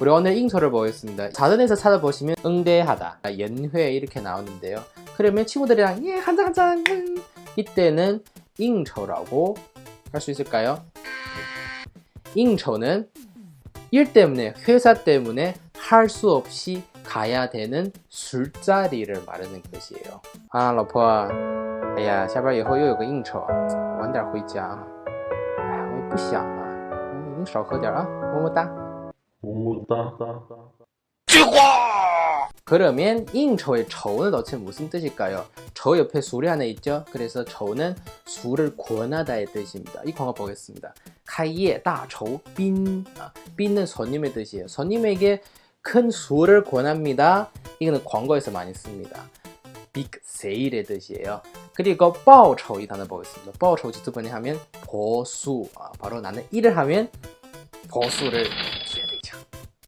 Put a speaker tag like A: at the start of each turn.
A: 우리 오늘 잉초를 보겠습니다. 자전에서 찾아보시면 응대하다, 연회 이렇게 나오는데요. 그러면 친구들이랑 예 한잔 한잔 음, 이때는 잉초라고 할 수 있을까요? 잉초는 일 때문에 회사 때문에 할 수 없이 가야 되는 술자리를 말하는 것이에요. 아, 老婆，哎呀，下班以后又有个应酬，晚点回家啊。哎呀，我也不想啊，嗯你少喝点啊，么么哒。
B: 못다 죽어!
A: 그러면 인초의 저는 어체 무슨 뜻일까요? 저 옆에 술이 하나 있죠? 그래서 저는 술을 권하다의 뜻입니다. 이 광어 보겠습니다. 카이에 다저 빈. 아, 빈은 손님의 뜻이에요. 손님에게 큰 술을 권합니다. 이거는 광고에서 많이 씁니다. 빅 세일의 뜻이에요. 그리고 뻐丑 이 단어 보겠습니다. 뻐丑 지두 번에 하면 보수. 아, 바로 나는 일을 하면 보수를